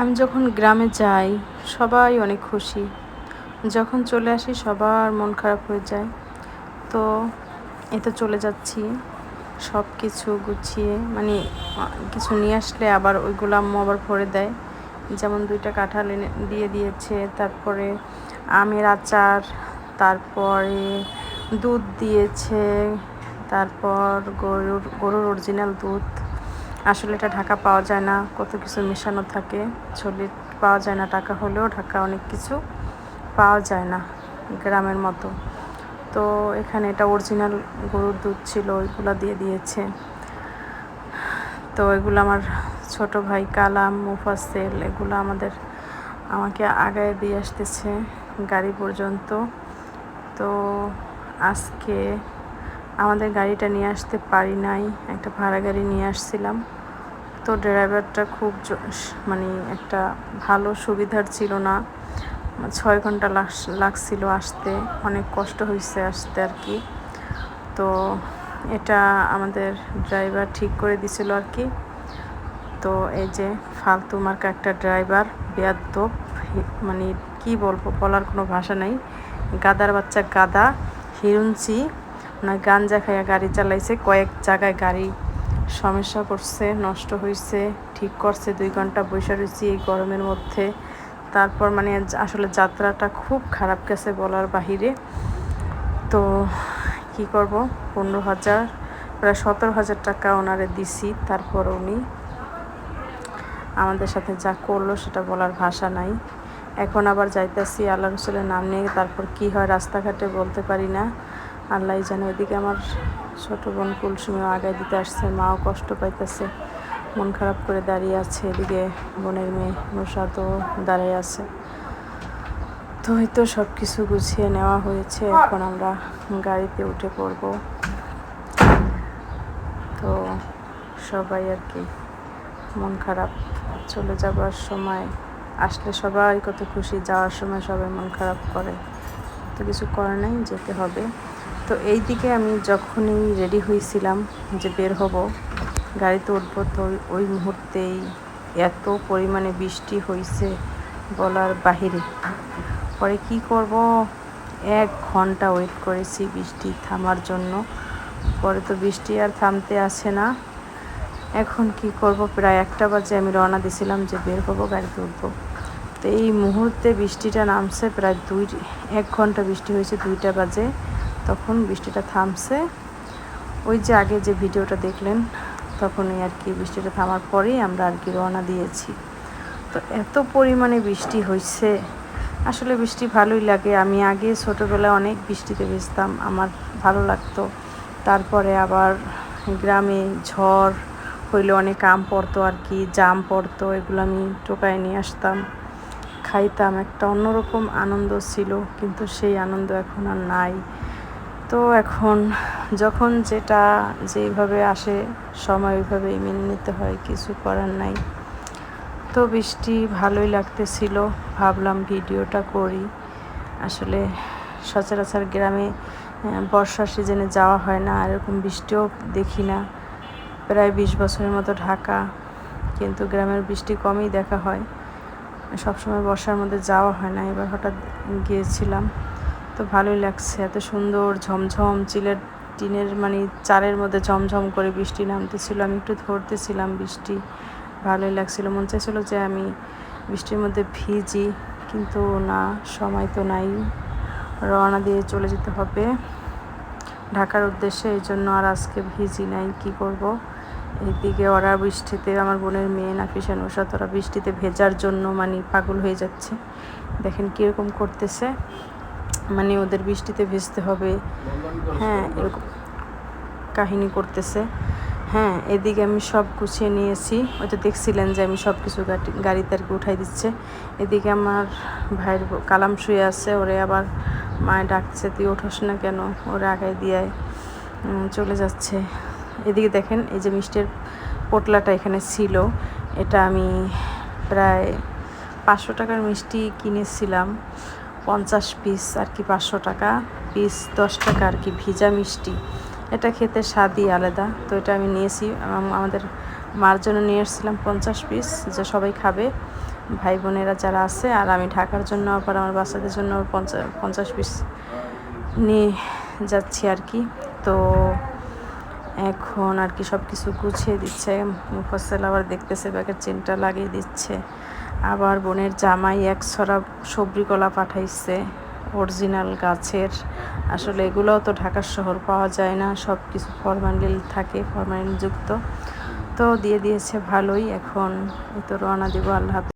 আমি যখন গ্রামে যাই, সবাই অনেক খুশি। যখন চলে আসি, সবার মন খারাপ হয়ে যায়। তো এই তো চলে যাচ্ছি সব কিছু গুছিয়ে মানে কিছু নিয়ে আসলে আবার ওইগুলো আম্মু আবার ভরে দেয়। যেমন দুইটা কাঁঠাল এনে দিয়ে দিয়েছে, তারপরে আমের আচার, তারপরে দুধ দিয়েছে, তারপর গরুর গরুর অরিজিনাল দুধ। আসলে এটা ঢাকা পাওয়া যায় না, কত কিছু মেশানো থাকে ছলি পাওয়া যায় না, টাকা হলেও ঢাকা অনেক কিছু পাওয়া যায় না গ্রামের মতো। তো এখানে এটা অরিজিনাল গরুর দুধ ছিল, ওইগুলো দিয়ে দিয়েছে। তো এগুলো আমার ছোট ভাই কালাম মুফাসেল, এগুলো আমাদের, আমাকে আগায় দিয়ে আসতেছে গাড়ি পর্যন্ত। তো আজকে আমাদের গাড়িটা নিয়ে আসতে পারি নাই, একটা ভাড়া গাড়ি নিয়ে আসছিলাম। তো ড্রাইভারটা খুব মানে একটা ভালো সুবিধার ছিল না। ছয় ঘণ্টা লাগ- লাগছিল আসতে, অনেক কষ্ট হয়েছে আসতে আর কি। তো এটা আমাদের ড্রাইভার ঠিক করে দিছিল আর কি। তো এই যে ফালতু মার্কা একটা ড্রাইভার বেয়াদ্দপ হি- মানে কি বলব, বলার কোনো ভাষা নাই। গাদার বাচ্চা গাদা, হিরুঞ্চি না গাঞ্জা খাইয়া গাড়ি চালাইছে, কয়েক জায়গায় গাড়ি সমস্যা করছে নষ্ট হয়েছে ঠিক করছে, দুই ঘণ্টা বসে রয়েছি এই গরমের মধ্যে। তারপর মানে আসলে যাত্রাটা খুব খারাপ গেছে বলার বাহিরে। তো কি করব? পনেরো হাজার, প্রায় সতেরো হাজার টাকা ওনারে দিছি, তারপর উনি আমাদের সাথে যা করল সেটা বলার ভাষা নাই। এখন আবার যাইতেছি, আল্লাহ রসুলের নাম নিয়ে, তারপর কি হয় রাস্তাঘাটে বলতে পারি না। আল্লাহ জানে ওইদিকে আমার ছোট বোন কুলসুমিও আগায় দিতে আসছে, মাও কষ্ট পাইতেছে, মন খারাপ করে দাঁড়িয়ে আছে এদিকে বোনের মেয়ে নুসাদও দাঁড়িয়ে আছে। তো হয়তো সব কিছু গুছিয়ে নেওয়া হয়েছে, এখন আমরা গাড়িতে উঠে পড়ব। তো সবাই আর কি মন খারাপ, চলে যাবার সময়, আসলে সবাই কত খুশি, যাওয়ার সময় সবাই মন খারাপ করে। তো কিছু করে নাই, যেতে হবে। তো এই দিকে আমি যখনই রেডি হয়েছিলাম যে বের হব, গাড়িতে উঠবো, তো ওই- মুহূর্তেই এত পরিমাণে বৃষ্টি হয়েছে বলার বাহিরে। পরে কি করব? এক ঘণ্টা ওয়েট করেছি বৃষ্টি থামার জন্য। পরে তো বৃষ্টি আর থামতে আসে না। এখন কি করব? প্রায় একটা বাজে আমি রওনা দিছিলাম যে বের হব, গাড়িতে উঠবো। তো এই মুহূর্তে বৃষ্টিটা নামছে প্রায় দুই, এক ঘণ্টা বৃষ্টি হয়েছে দুইটা বাজে। তখন বৃষ্টিটা থামছে। ওই যে আগে যে ভিডিওটা দেখলেন, তখনই আর কি বৃষ্টিটা থামার পরেই আমরা আর কি রওনা দিয়েছি। তো এত পরিমাণে বৃষ্টি হয়েছে আসলে বৃষ্টি ভালোই লাগে। আমি আগে ছোটোবেলায় অনেক বৃষ্টিতে ভিজতাম, আমার ভালো লাগতো। তারপরে আবার গ্রামে ঝড় হইলে অনেক আম পড়তো আর কি, জাম পড়তো, এগুলো আমি টোকায় নিয়ে আসতাম। খাইতাম, একটা অন্যরকম আনন্দ ছিল, কিন্তু সেই আনন্দ এখন আর নাই। তো এখন যখন যেটা যেইভাবে আসে সময় ওইভাবেই মেনে নিতে হয় কিছু করার নাই। তো বৃষ্টি ভালোই লাগতেছিল ভাবলাম ভিডিওটা করি। আসলে সচরাচর গ্রামে আহ, বর্ষার সিজনে যাওয়া হয় না এরকম বৃষ্টিও দেখি না। প্রায় বিশ বছরের মতো ঢাকা কিন্তু গ্রামের বৃষ্টি কমই দেখা হয়। সবসময় বর্ষার মধ্যে যাওয়া হয় না এবার হঠাৎ গিয়েছিলাম। তো ভালোই লাগছে, এত সুন্দর ঝমঝম চিলের টিনের মানে চারের মধ্যে ঝমঝম করে বৃষ্টি নামতেছিল, আমি একটু ধরতেছিলাম বৃষ্টি, ভালোই লাগছিল, মন চাইছিল যে আমি বৃষ্টির মধ্যে ভিজি, কিন্তু না, সময় তো নাই, রওনা দিয়ে চলে যেতে হবে, ঢাকার উদ্দেশ্যে এই জন্য আর আজকে ভিজি নাই, কি করব? এইদিকে ওরা বৃষ্টিতে, আমার বোনের মেয়ে নাফিসা নুসাত ওরা বৃষ্টিতে ভেজার জন্য মানে পাগল হয়ে যাচ্ছে, দেখেন কীরকম করতেছে। মানে ওদের বৃষ্টিতে ভেজতে হবে। হ্যাঁ এরকম কাহিনী করতেছে। হ্যাঁ এদিকে আমি সব গুছিয়ে নিয়েছি। ওই তো দেখছিলেন যে আমি সব কিছু গাড়ি গাড়িতে আর কি উঠাই দিচ্ছে। এদিকে আমার ভাইয়ের কালাম শুয়ে আছে, ওরে আবার মায়ে ডাকছে, তুই ওঠোস না কেন? ওরে আগায় দিয়ে চলে যাচ্ছে। এদিকে দেখেন, এই যে মিষ্টির পোটলাটা এখানে ছিল, এটা আমি প্রায় পাঁচশো টাকার মিষ্টি কিনেছিলাম। পঞ্চাশ পিস আর কি পাঁচশো টাকা পিস দশ টাকা আর কি, ভিজা মিষ্টি। এটা খেতে স্বাদই আলাদা। তো এটা আমি নিয়েছি, আম- আমাদের মার জন্য নিয়ে এসেছিলাম পঞ্চাশ পিস যে সবাই খাবে। ভাই বোনেরা যারা আছে, আর আমি ঢাকার জন্য, আবার আমার বাচ্চাদের জন্য পঞ্চাশ পঞ্চাশ পিস নিয়ে যাচ্ছি আর কি। তো এখন আর কি সব কিছু গুছিয়ে দিচ্ছে। মুফাসেল আবার দেখতেছে, ব্যাগের চেনটা লাগিয়ে দিচ্ছে। আবার বোনের জামাই এক ছড়া সবরি কলা পাঠাইছে, অরিজিনাল গাছের আসলে এগুলোও তো ঢাকার শহর পাওয়া যায় না সব কিছু ফরমালিন থাকে, ফরমালিনযুক্ত তো দিয়ে দিয়েছে ভালোই, এখন তো রওনা দেবো, আল্লাহ।